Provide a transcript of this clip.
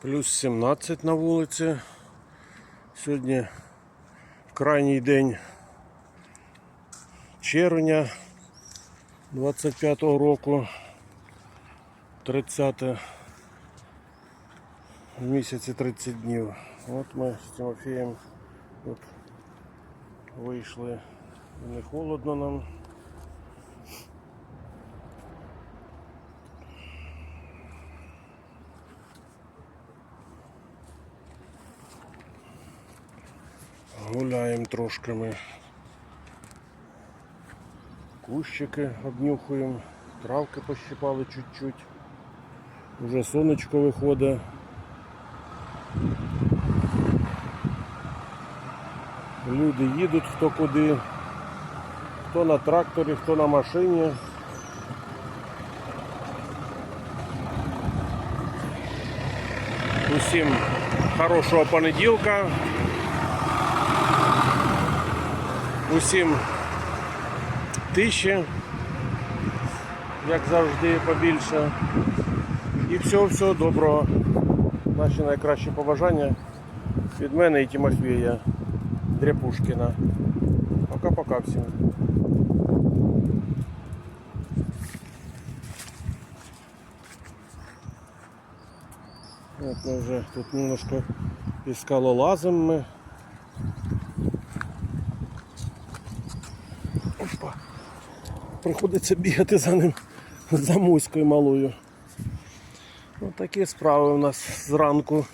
Плюс 17 на вулиці. Сьогодні крайній день червня 25-го року. 30 в місяці 30 днів. От ми з Тимофієм от вийшли. Не холодно нам. Гуляємо трошки ми. Кущики обнюхуємо, травки пощипали чуть-чуть. Уже сонечко виходить. Люди їдуть хто куди, хто на тракторі, хто на машині. Усім хорошого понеділка. Усім тиші, як завжди, побільше. І всього всього доброго. Наші найкращі побажання від мене і Тимофія Дряпушкіна. Пока-пока всім. Вот мы уже тут немножко и скалолазом мы. Опа. Приходиться бігати за ним за муською малою. Ось такі справи у нас зранку.